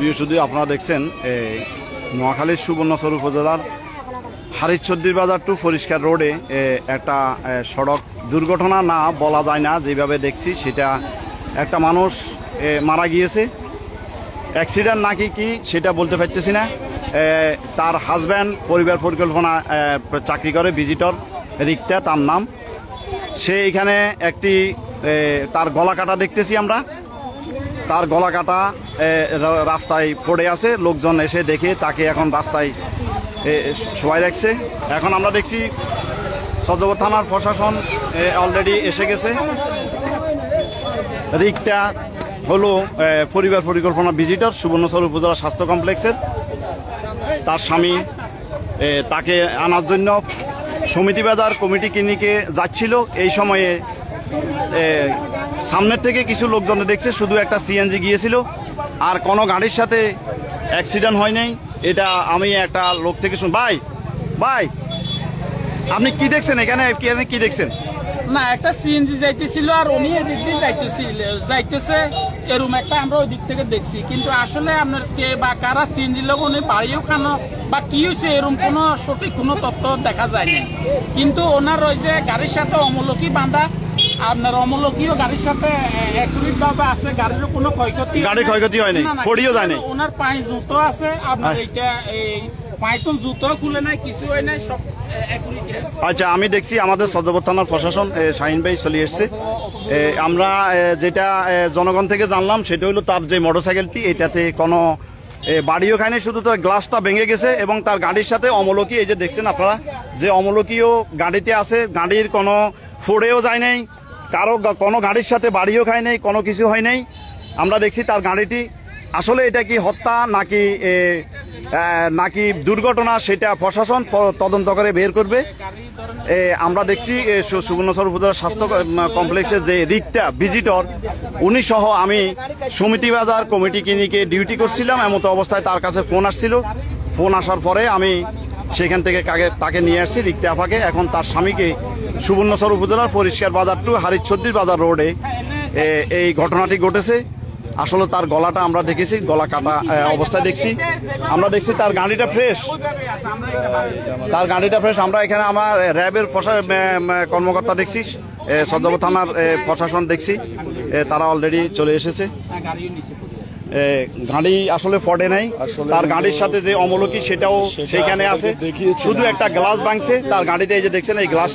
প্রিয় শুধু আপনারা দেখছেন নোয়াখালীর সুবর্ণচর উপজেলার হারিচদ্দির বাজার টু পরিষ্কার রোডে একটা সড়ক দুর্ঘটনা না বলা যায় না, যেভাবে দেখছি সেটা একটা মানুষ মারা গিয়েছে। অ্যাক্সিডেন্ট নাকি কি সেটা বলতে পারতেছি না। তার হাজব্যান্ড পরিবার পরিকল্পনা চাকরি করে, ভিজিটর, রিক্তা তার নাম। সে এখানে একটি তার গলা কাটা দেখতেছি আমরা। তার গলা কাটা রাস্তায় পড়ে আছে। লোকজন এসে দেখে তাকে এখন রাস্তায় শোয়াই রাখছে। এখন আমরা দেখছি সদর থানার প্রশাসন অলরেডি এসে গেছে। রিকটা হলো পরিবার পরিকল্পনা ভিজিটর সুবর্ণচর উপজেলা স্বাস্থ্য কমপ্লেক্সের তার স্বামী তাকে আনার জন্য সমিতি বাজার, কমিটি ক্লিনিকে যাচ্ছিল। এই সময়ে সামনের থেকে কিছু লোকজন দেখছে, শুধু একটা সিএনজি গিয়েছিল, আর কোনো গাড়ির সাথে অ্যাক্সিডেন্ট হয় নাই। এটা আমি একটা লোক থেকে শুন ভাই ভাই, আপনি কি দেখছেন এখানে? কি দেখছেন? না, একটা সিএনজি যাইতেছিল আর উনি এদিক দিয়ে যাইতেছিল যাইতেছে। এরম একটা আমরা ওই দিক থেকে দেখছি। কিন্তু আসলে আপনার কে বা কারা সিএনজি লোক, উনি বাড়িও খানো বা কি হয়েছে এরম কোনো সঠিক কোনো তথ্য দেখা যায়নি। কিন্তু ওনার ওই যে গাড়ির সাথে অমলকি বাঁধা আপনার অমলকিও গাড়ির সাথে ভাবে আছে গাড়িরও কোনো ক্ষয়ক্ষতি গাড়ির ক্ষয়ক্ষতি হয়নি, না, না, পড়িও যায়নি। ওনার পায়ে জুতো আছে আপনার। এটা এই জুতো খুলে নাই কিছু হয় নাই সব আচ্ছা আমি দেখছি আমাদের সদর থানার প্রশাসন শাহিন ভাই চলে এসছে আমরা যেটা জনগণ থেকে জানলাম সেটা হলো তার যে মোটরসাইকেলটি এটাতে কোনো বাড়িও খায়নি শুধু তার গ্লাসটা ভেঙে গেছে এবং তার গাড়ির সাথে অমলকি এই যে দেখছেন আপনারা যে অমলকিও গাড়িতে আছে গাড়ির কোনো ফোড়েও যায় নাই কারও কোনো গাড়ির সাথে বাড়িও খায় নাই কোনো কিছু হয় নাই। আমরা দেখছি তার গাড়িটি। আসলে এটা কি হত্যা নাকি নাকি দুর্ঘটনা সেটা প্রশাসন তদন্ত করে বের করবে। আমরা দেখছি এ, সু- সুবর্ণচর উপজেলা স্বাস্থ্য কমপ্লেক্সের যে রিকটা ভিজিটর উনি সহ আমি সমিতি বাজার কমিটি ক্লিনিকে ডিউটি করছিলাম। এমতো অবস্থায় তার কাছে ফোন আসছিল। ফোন আসার পরে আমি সেখান থেকে কাকে, তাকে নিয়ে আসছি রিক্তা আফাকে। এখন তার স্বামীকে সুবর্ণচর উপজেলার পরিষ্কার বাজার টু হারিচ্ছদ্দির বাজার রোডে এই ঘটনাটি ঘটেছে। আসলে তার গলাটা আমরা দেখেছি, গলা কাটা অবস্থায় দেখছি। আমরা দেখছি তার গাড়িটা ফ্রেশ। তার গাড়িটা ফ্রেশ। আমরা এখানে আমার র্যাবের কর্মকর্তা দেখছি সদর থানার প্রশাসন দেখছি। তারা অলরেডি চলে এসেছে। গাড়ি আসলে ফটে নাই। তার গাড়ির সাথে যে অমলকি সেটাও সেখানে আছে। শুধু একটা গ্লাস ভাঙছে তার গাড়িতে এই যে দেখছেন এই গ্লাস